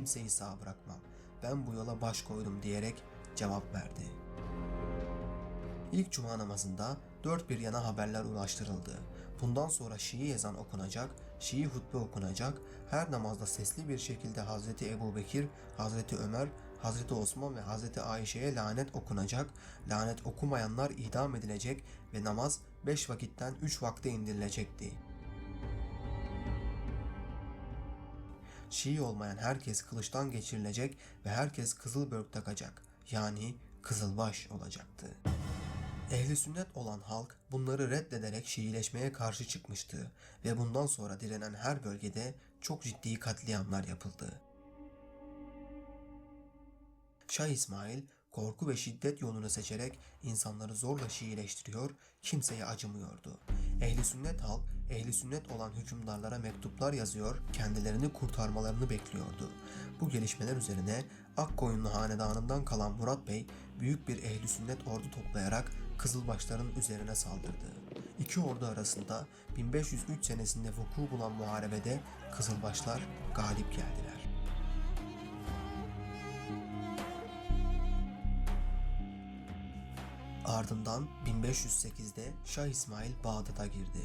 kimseyi sağ bırakmam. Ben bu yola baş koydum diyerek cevap verdi. İlk cuma namazında dört bir yana haberler ulaştırıldı. Bundan sonra Şii ezan okunacak, Şii hutbe okunacak, her namazda sesli bir şekilde Hazreti Ebu Bekir, Hazreti Ömer, Hazreti Osman ve Hazreti Ayşe'ye lanet okunacak, lanet okumayanlar idam edilecek ve namaz beş vakitten üç vakte indirilecekti. Şii olmayan herkes kılıçtan geçirilecek ve herkes kızıl börk takacak. Yani kızılbaş olacaktı. Ehli sünnet olan halk bunları reddederek Şiileşmeye karşı çıkmıştı ve bundan sonra direnen her bölgede çok ciddi katliamlar yapıldı. Şah İsmail korku ve şiddet yolunu seçerek insanları zorla Şiileştiriyor, kimseye acımıyordu. Ehli sünnet halk, ehli sünnet olan hükümdarlara mektuplar yazıyor, kendilerini kurtarmalarını bekliyordu. Bu gelişmeler üzerine Akkoyunlu hanedanından kalan Murat Bey büyük bir ehli sünnet ordu toplayarak Kızılbaşların üzerine saldırdı. İki ordu arasında 1503 senesinde vuku bulan muharebede Kızılbaşlar galip geldiler. Ardından 1508'de Şah İsmail Bağdat'a girdi.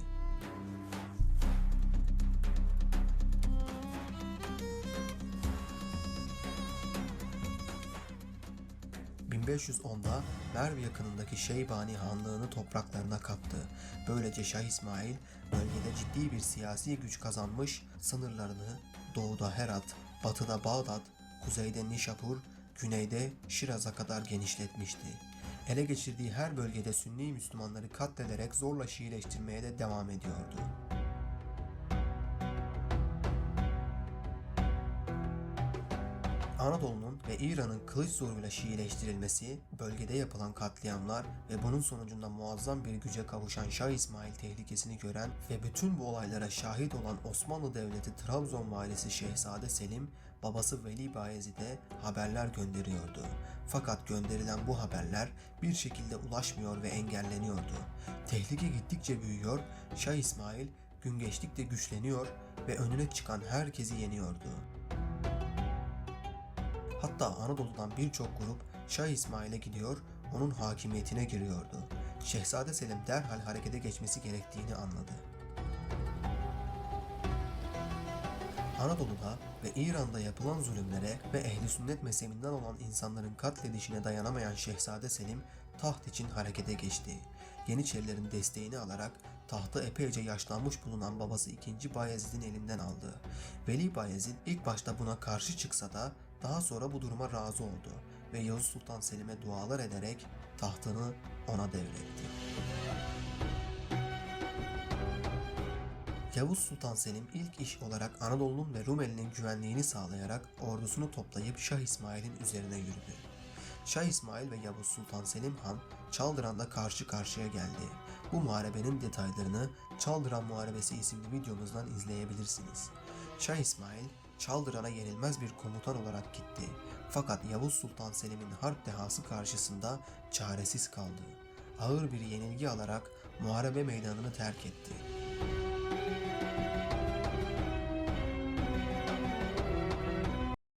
...1510'da Merv yakınındaki Şeybani Hanlığı'nı topraklarına kaptı. Böylece Şah İsmail bölgede ciddi bir siyasi güç kazanmış, sınırlarını doğuda Herat, batıda Bağdat, kuzeyde Nişapur, güneyde Şiraz'a kadar genişletmişti. Ele geçirdiği her bölgede Sünni Müslümanları katlederek zorla Şiileştirmeye de devam ediyordu. Anadolu'nun ve İran'ın kılıç zoruyla Şiileştirilmesi, bölgede yapılan katliamlar ve bunun sonucunda muazzam bir güce kavuşan Şah İsmail tehlikesini gören ve bütün bu olaylara şahit olan Osmanlı Devleti Trabzon valisi Şehzade Selim, babası Veli Bayezid'e haberler gönderiyordu. Fakat gönderilen bu haberler bir şekilde ulaşmıyor ve engelleniyordu. Tehlike gittikçe büyüyor, Şah İsmail gün geçtikçe güçleniyor ve önüne çıkan herkesi yeniyordu. Hatta Anadolu'dan birçok grup Şah İsmail'e gidiyor, onun hakimiyetine giriyordu. Şehzade Selim derhal harekete geçmesi gerektiğini anladı. Anadolu'da ve İran'da yapılan zulümlere ve ehli sünnet mezhebinden olan insanların katledişine dayanamayan Şehzade Selim taht için harekete geçti. Yeniçerilerin desteğini alarak tahtı epeyce yaşlanmış bulunan babası 2. Bayezid'in elinden aldı. Veli Bayezid ilk başta buna karşı çıksa da daha sonra bu duruma razı oldu ve Yavuz Sultan Selim'e dualar ederek tahtını ona devretti. Yavuz Sultan Selim ilk iş olarak Anadolu'nun ve Rumeli'nin güvenliğini sağlayarak ordusunu toplayıp Şah İsmail'in üzerine yürüdü. Şah İsmail ve Yavuz Sultan Selim Han Çaldıran'da karşı karşıya geldi. Bu muharebenin detaylarını Çaldıran Muharebesi isimli videomuzdan izleyebilirsiniz. Şah İsmail Çaldıran'a yenilmez bir komutan olarak gitti. Fakat Yavuz Sultan Selim'in harp dehası karşısında çaresiz kaldı. Ağır bir yenilgi alarak muharebe meydanını terk etti.